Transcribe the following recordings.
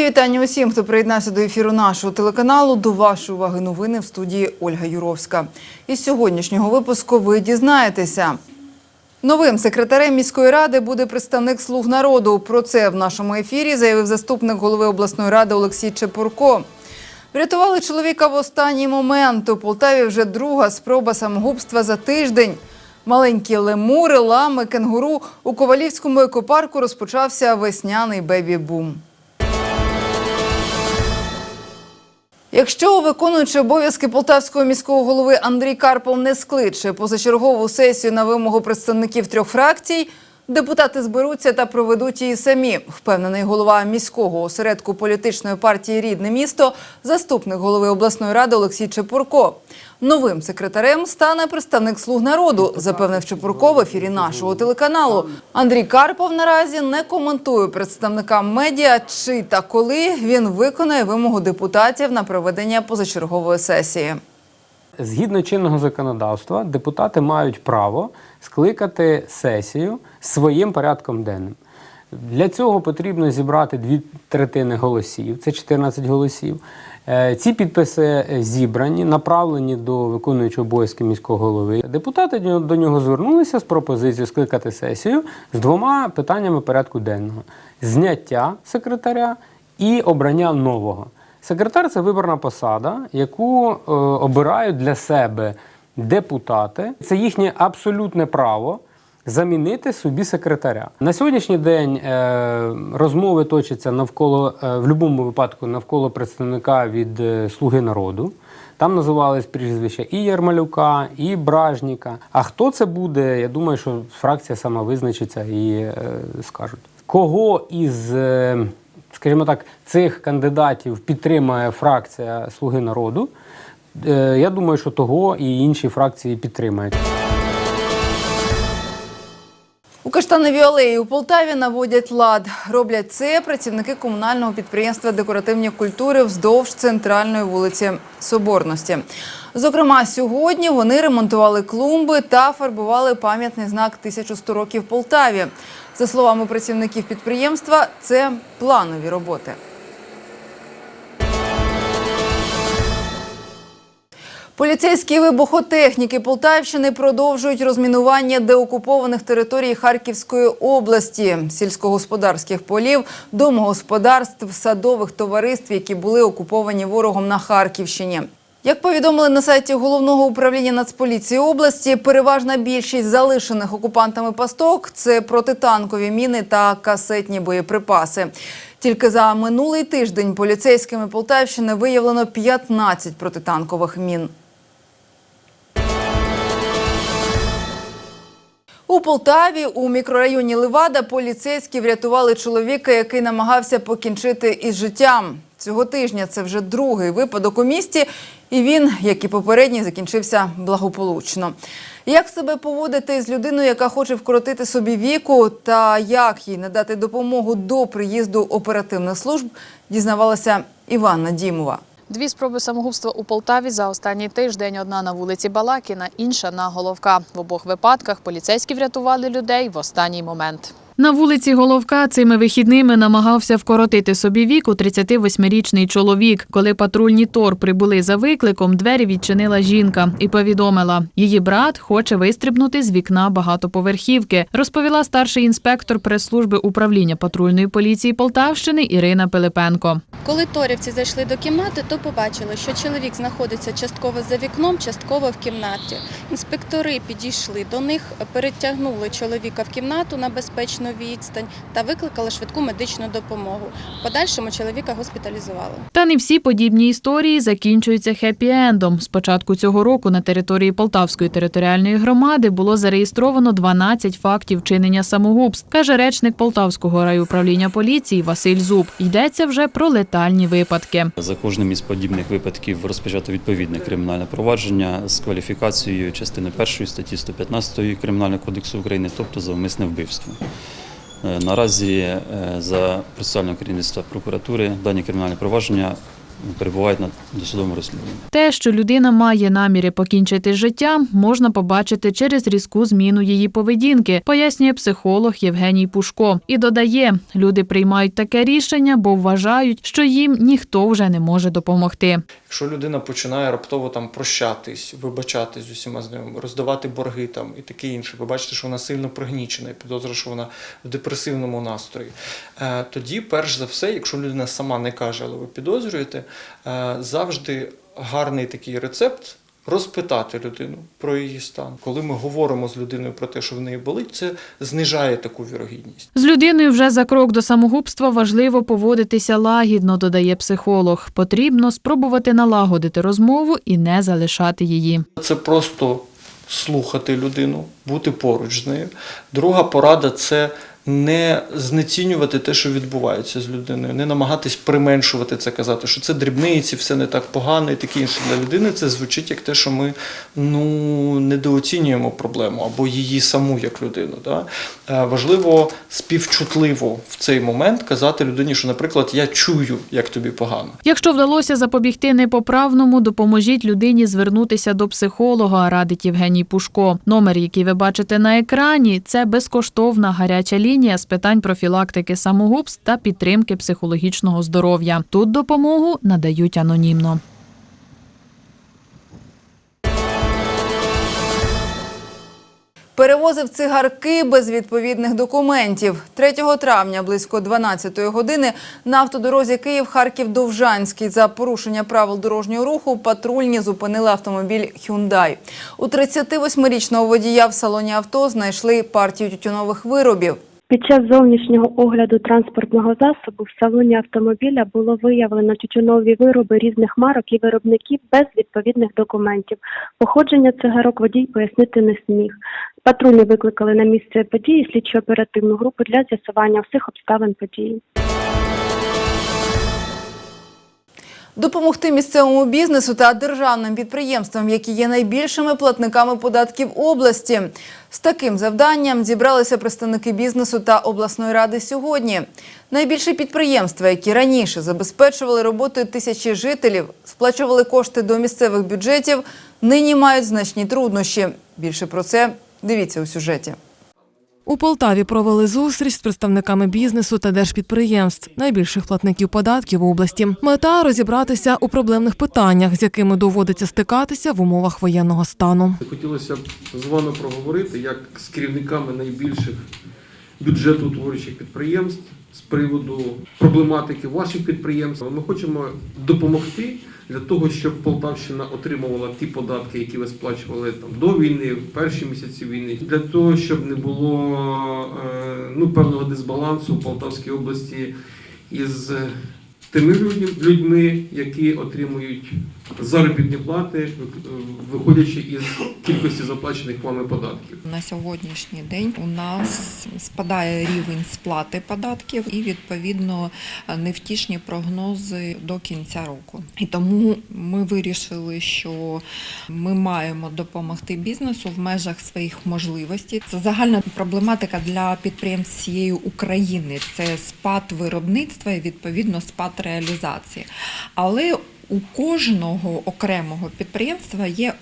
Мої вітання усім, хто приєднався до ефіру нашого телеканалу. До вашої уваги новини в студії Ольга Юровська. Із сьогоднішнього випуску ви дізнаєтеся. Новим секретарем міської ради буде представник слуг народу. Про це в нашому ефірі заявив заступник голови обласної ради Олексій Чепурко. Врятували чоловіка в останній момент. У Полтаві вже друга спроба самогубства за тиждень. Маленькі лемури, лами, кенгуру у Ковалівському екопарку розпочався весняний бебі-бум. Якщо виконуючи обов'язки полтавського міського голови Андрій Карпов не скличе позачергову сесію на вимогу представників трьох фракцій, депутати зберуться та проведуть її самі. Впевнений голова міського осередку політичної партії Рідне місто, заступник голови обласної ради Олексій Чепурко. Новим секретарем стане представник слуг народу, запевнив Чепурко в ефірі нашого телеканалу. Андрій Карпов наразі не коментує представникам медіа, чи та коли він виконає вимогу депутатів на проведення позачергової сесії. Згідно чинного законодавства, депутати мають право скликати сесію своїм порядком денним. Для цього потрібно зібрати дві третини голосів, це 14 голосів. Е, Ці підписи зібрані, направлені до виконуючого обов'язки міського голови. Депутати до нього- звернулися з пропозицією скликати сесію з двома питаннями порядку денного: зняття секретаря і обрання нового. Секретар це виборна посада, яку е, обирають для себе депутати. Це їхнє абсолютне право замінити собі секретаря. На сьогоднішній день е, розмови точаться навколо е, в будь-якому випадку навколо представника від е, Слуги народу. Там називались прізвища і Ярмалюка, і Бражніка. А хто це буде? Я думаю, що фракція сама визначиться і е, скажуть. Кого із, е, скажімо так, цих кандидатів підтримає фракція Слуги народу? Е, я думаю, що того і інші фракції підтримають. У Каштановій алеї у Полтаві наводять лад. Роблять це працівники комунального підприємства декоративні культури вздовж центральної вулиці Соборності. Зокрема, сьогодні вони ремонтували клумби та фарбували пам'ятний знак «1100 років Полтаві. За словами працівників підприємства, це планові роботи. Поліцейські вибухотехніки Полтавщини продовжують розмінування деокупованих територій Харківської області, сільськогосподарських полів, домогосподарств, садових товариств, які були окуповані ворогом на Харківщині. Як повідомили на сайті головного управління Нацполіції області, переважна більшість залишених окупантами пасток це протитанкові міни та касетні боєприпаси. Тільки за минулий тиждень поліцейськими Полтавщини виявлено 15 протитанкових мін. Полтаві у мікрорайоні Левада поліцейські врятували чоловіка, який намагався покінчити із життям. Цього тижня це вже другий випадок у місті, і він, як і попередній, закінчився благополучно. Як себе поводити з людиною, яка хоче вкоротити собі віку, та як їй надати допомогу до приїзду оперативних служб, дізнавалася Іванна Дімова. Дві спроби самогубства у Полтаві за останній тиждень. Одна на вулиці Балакіна, інша на Головка. В обох випадках поліцейські врятували людей в останній момент. На вулиці Головка цими вихідними намагався вкоротити собі вік у 38-річний чоловік. Коли патрульні ТОР прибули за викликом, двері відчинила жінка і повідомила, її брат хоче вистрибнути з вікна багатоповерхівки, розповіла старший інспектор прес-служби управління патрульної поліції Полтавщини Ірина Пилипенко. Коли торівці зайшли до кімнати, то побачили, що чоловік знаходиться частково за вікном, частково в кімнаті. Інспектори підійшли до них, перетягнули чоловіка в кімнату на безпечну відстань та викликали швидку медичну допомогу. В подальшому чоловіка госпіталізували. Та не всі подібні історії закінчуються хеппі-ендом. З початку цього року на території Полтавської територіальної громади було зареєстровано 12 фактів чинення самогубств, каже речник Полтавського райуправління поліції Василь Зуб. Йдеться вже про летальні випадки. За кожним із подібних випадків розпочато відповідне кримінальне провадження з кваліфікацією частини першої статті 115 Кримінального кодексу України, тобто за умисне вбивство. Е, Наразі е, за процесуального керівництва прокуратури дані кримінальні провадження перебувають на досудовому розслідуванні. Те, що людина має наміри покінчити життя, можна побачити через різку зміну її поведінки, пояснює психолог Євгеній Пушко. І додає, люди приймають таке рішення, бо вважають, що їм ніхто вже не може допомогти. Якщо людина починає раптово там прощатись, вибачатись з усіма знайомими, роздавати борги там і таке інше, ви бачите, що вона сильно пригнічена і підозра, що вона в депресивному настрої. Е, тоді, перш за все, якщо людина сама не каже, але ви підозрюєте, завжди гарний такий рецепт. Розпитати людину про її стан. Коли ми говоримо з людиною про те, що в неї болить, це знижає таку вірогідність. З людиною вже за крок до самогубства важливо поводитися лагідно, додає психолог. Потрібно спробувати налагодити розмову і не залишати її. Це просто слухати людину, бути поруч з нею. Друга порада це не знецінювати те, що відбувається з людиною, не намагатись применшувати це, казати, що це дрібниці, все не так погано і таке інше. Для людини це звучить як те, що ми ну, недооцінюємо проблему або її саму як людину. Да? Е, Важливо співчутливо в цей момент казати людині, що, наприклад, я чую, як тобі погано. Якщо вдалося запобігти непоправному, допоможіть людині звернутися до психолога, радить Євгеній Пушко. Номер, який ви бачите на екрані, це безкоштовна гаряча лінія з питань профілактики самогубств та підтримки психологічного здоров'я. Тут допомогу надають анонімно. Перевозив цигарки без відповідних документів. 3 травня близько 12-ї години на автодорозі Київ-Харків-Довжанський за порушення правил дорожнього руху патрульні зупинили автомобіль «Хюндай». У 38-річного водія в салоні авто знайшли партію тютюнових виробів. Під час зовнішнього огляду транспортного засобу в салоні автомобіля було виявлено тютюнові вироби різних марок і виробників без відповідних документів. Походження цигарок водій пояснити не сміг. Патрульні викликали на місце події слідчо-оперативну групу для з'ясування всіх обставин події. Допомогти місцевому бізнесу та державним підприємствам, які є найбільшими платниками податків області. З таким завданням зібралися представники бізнесу та обласної ради сьогодні. Найбільші підприємства, які раніше забезпечували роботою тисячі жителів, сплачували кошти до місцевих бюджетів, нині мають значні труднощі. Більше про це дивіться у сюжеті. У Полтаві провели зустріч з представниками бізнесу та держпідприємств, найбільших платників податків області. Мета розібратися у проблемних питаннях, з якими доводиться стикатися в умовах воєнного стану. Хотілося б з вами проговорити як з керівниками найбільших бюджетоутворюючих підприємств з приводу проблематики ваших підприємств. Ми хочемо допомогти для того, щоб Полтавщина отримувала ті податки, які ви сплачували там до війни, в перші місяці війни, для того, щоб не було е, ну певного дисбалансу в Полтавській області із тими людьми, людьми, які отримують заробітні плати, е, виходячи із кількості заплачених вами податків. На сьогоднішній день у нас спадає рівень сплати податків і відповідно невтішні прогнози до кінця року. І тому ми вирішили, що ми маємо допомогти бізнесу в межах своїх можливостей. Це загальна проблематика для підприємств всієї України. Це спад виробництва і відповідно спад реалізації. Але у кожного окремого підприємства є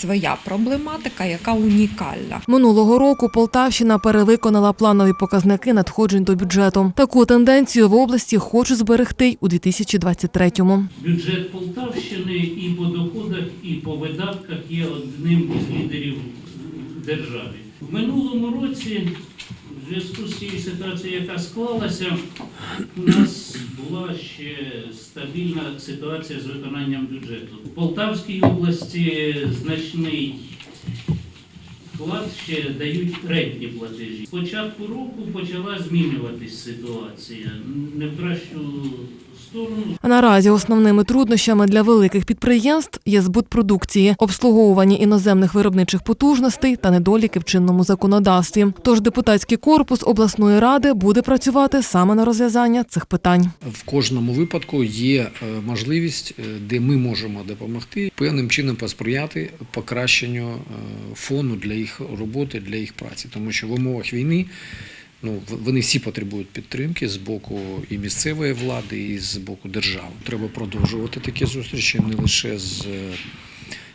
своя проблематика, яка унікальна. Минулого року Полтавщина перевиконала планові показники надходжень до бюджету. Таку тенденцію в області хочуть зберегти й у 2023-му. Бюджет Полтавщини і по доходах, і по видатках є одним із лідерів в державі. В минулому році, в зв'язку з цією ситуацією, яка склалася, у нас була ще стабільна ситуація з виконанням бюджету. В Полтавській області значний вклад ще дають рентні платежі. З початку року почала змінюватись ситуація. Не в кращу наразі основними труднощами для великих підприємств є збут продукції, обслуговування іноземних виробничих потужностей та недоліки в чинному законодавстві. Тож депутатський корпус обласної ради буде працювати саме на розв'язання цих питань. В кожному випадку є е, можливість, е, де ми можемо допомогти певним чином посприяти покращенню е, фону для їх роботи, для їх праці, тому що в умовах війни Ну, вони всі потребують підтримки з боку і місцевої влади, і з боку держави. Треба продовжувати такі зустрічі не лише з е,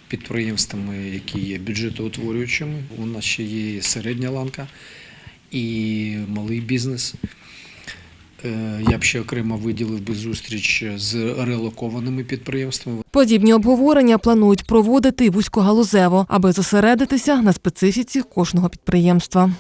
підприємствами, які є бюджетоутворюючими. У нас ще є середня ланка і малий бізнес. Е, Я б ще окремо виділив би зустріч з релокованими підприємствами. Подібні обговорення планують проводити вузькогалузево, аби зосередитися на специфіці кожного підприємства.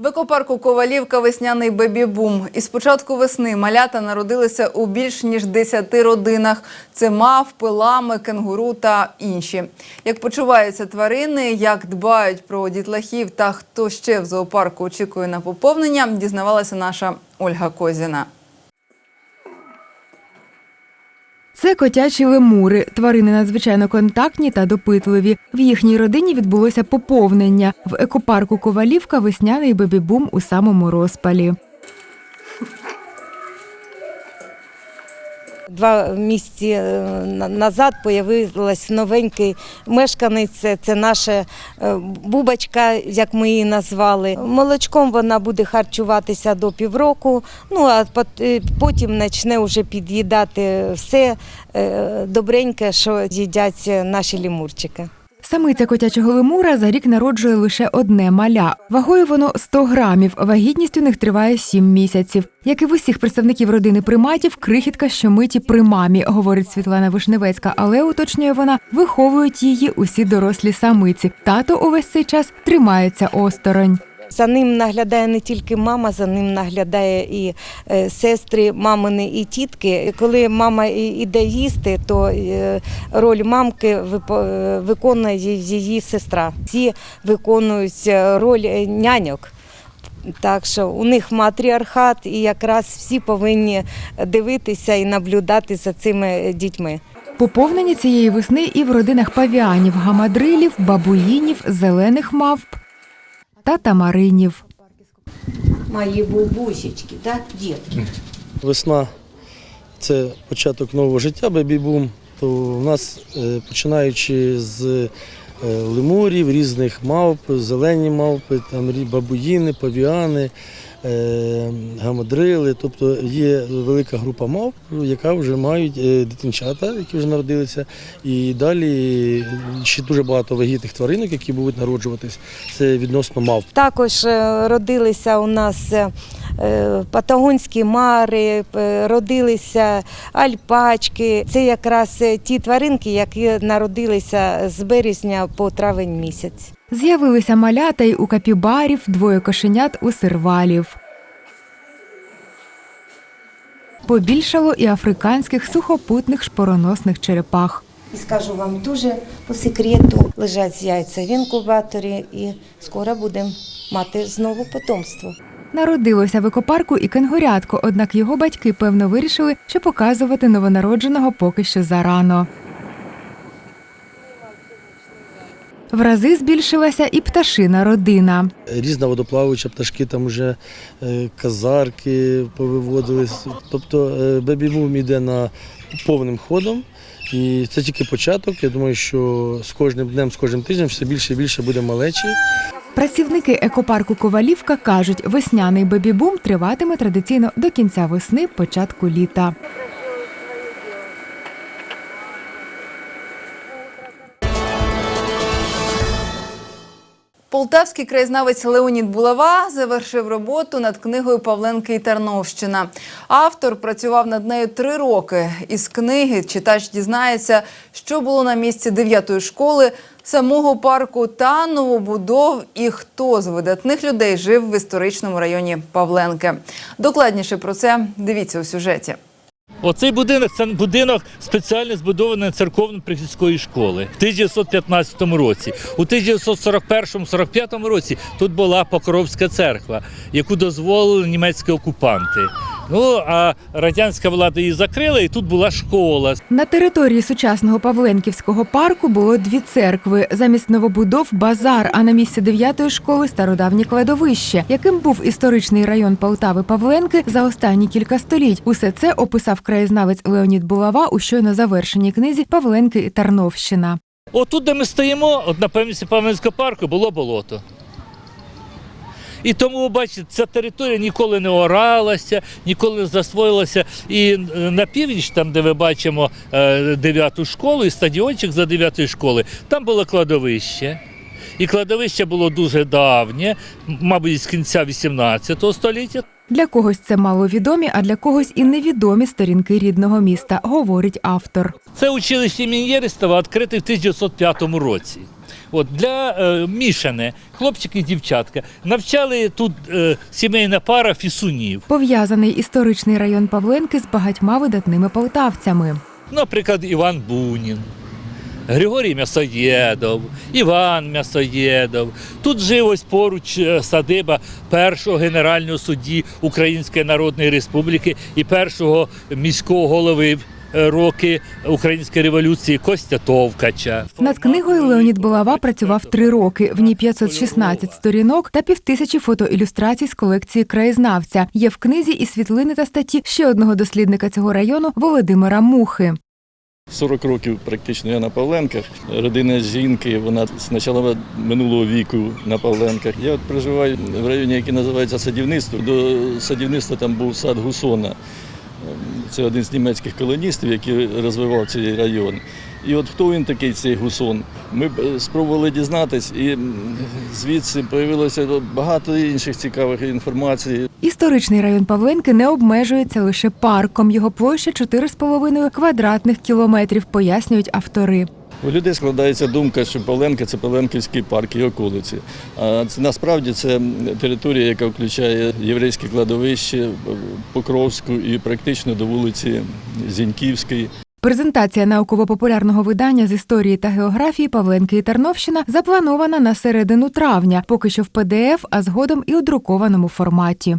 В екопарку Ковалівка весняний бебі-бум. Із початку весни малята народилися у більш ніж 10 родинах. Це мавпи, лами, кенгуру та інші. Як почуваються тварини, як дбають про дітлахів та хто ще в зоопарку очікує на поповнення, дізнавалася наша Ольга Козіна. Це котячі лемури. Тварини надзвичайно контактні та допитливі. В їхній родині відбулося поповнення. В екопарку Ковалівка весняний бебі-бум у самому розпалі. Два місяці е, на- назад появилась новенький мешканець. Це, наша е, бубочка, як ми її назвали. Молочком вона буде харчуватися до півроку. Ну а е, потім почне вже під'їдати все добреньке, що їдять наші лімурчики. Самиця котячого лемура за рік народжує лише одне маля. Вагою воно 100 грамів. Вагітність у них триває 7 місяців. Як і в усіх представників родини приматів, крихітка щомиті при мамі, говорить Світлана Вишневецька, але уточнює вона, виховують її усі дорослі самиці. Тато увесь цей час тримається осторонь. За ним наглядає не тільки мама, за ним наглядає і е, сестри, мамини і тітки. Коли мама іде їсти, то е, роль мамки е, виконує її сестра. Всі виконують роль няньок. Так що у них матріархат, і якраз всі повинні дивитися і наблюдати за цими дітьми. Поповнення цієї весни і в родинах павіанів, гамадрилів, бабуїнів, зелених мавп та тамаринів. Мої бубусечки, так, дітки? Весна це початок нового життя, бебі-бум. То в нас, е, починаючи з е, лемурів, різних мавп, зелені мавпи, там бабуїни, павіани, е, гамадрили. Тобто є велика група мавп, яка вже мають е, дитинчата, які вже народилися. І далі ще дуже багато вагітних тваринок, які будуть народжуватись. Це відносно мавп. Також е, родилися у нас патагонські мари, родилися альпачки. Це якраз ті тваринки, які народилися з березня по травень місяць. З'явилися малята й у капібарів, двоє кошенят у сервалів. Побільшало і африканських сухопутних шпороносних черепах. І скажу вам дуже по секрету, лежать яйця в інкубаторі і скоро будемо мати знову потомство. Народилося в екопарку і кенгурятко, однак його батьки певно вирішили, що показувати новонародженого поки що зарано. В рази збільшилася і пташина родина. Різна водоплаваюча пташки, там вже е, казарки повиводились. Тобто е, бебі-бум йде на повним ходом. І це тільки початок. Я думаю, що з кожним днем, з кожним тижнем все більше і більше буде малечі. Працівники екопарку Ковалівка кажуть, весняний бебі-бум триватиме традиційно до кінця весни, початку літа. Полтавський краєзнавець Леонід Булава завершив роботу над книгою Павленки і Тарновщина. Автор працював над нею три роки. Із книги читач дізнається, що було на місці дев'ятої школи, самого парку та новобудов і хто з видатних людей жив в історичному районі Павленки. Докладніше про це дивіться у сюжеті. Оцей будинок це будинок спеціально збудований церковно-прихідської школи в 1915 році. У 1941-45 році тут була Покровська церква, яку дозволили німецькі окупанти. Ну а радянська влада її закрила, і тут була школа. На території сучасного Павленківського парку було дві церкви. Замість новобудов базар, а на місці дев'ятої школи стародавнє кладовище, яким був історичний район Полтави Павленки за останні кілька століть. Усе це описав краєзнавець Леонід Булава у щойно завершеній книзі Павленки і Тарновщина. Отут, де ми стоїмо, от на пам'яті Павленського парку, було болото. І тому, ви бачите, ця територія ніколи не оралася, ніколи не засвоїлася. І е, на північ, там, де ми бачимо е, дев'яту школу і стадіончик за дев'ятої школи, там було кладовище. І кладовище було дуже давнє, мабуть, з кінця 18 століття. Для когось це маловідомі, а для когось і невідомі сторінки рідного міста, говорить автор. Це училище імені Єрестова відкрите в 1905 році. От для е, мішане хлопчики і дівчатка навчали тут е, сімейна пара фісунів. Пов'язаний історичний район Павленки з багатьма видатними полтавцями. Наприклад, Іван Бунін, Григорій М'ясоєдов, Іван М'ясоєдов. Тут жив ось поруч е, садиба першого генерального судді Української Народної Республіки і першого міського голови роки Української революції Костя Товкача. Над книгою Леонід Булава працював три роки. В ній 516 сторінок та півтисячі фотоілюстрацій з колекції краєзнавця. Є в книзі і світлини та статті ще одного дослідника цього району Володимира Мухи. 40 років практично я на Павленках. Родина жінки, вона з початку минулого віку на Павленках. Я от проживаю в районі, який називається Садівництво. До садівництва там був сад Гусона. Це один з німецьких колоністів, який розвивав цей район. І от хто він такий, цей гусон? Ми е, спробували дізнатись, і звідси з'явилося багато інших цікавих інформацій. Історичний район Павленки не обмежується лише парком. Його площа 4,5 квадратних кілометрів, пояснюють автори. У людей складається думка, що Павленка це Павленківський парк і околиці. А це насправді це територія, яка включає єврейське кладовище, Покровську і практично до вулиці Зіньківської. Презентація науково-популярного видання з історії та географії Павленки і Тарновщина запланована на середину травня, поки що в ПДФ, а згодом і у друкованому форматі.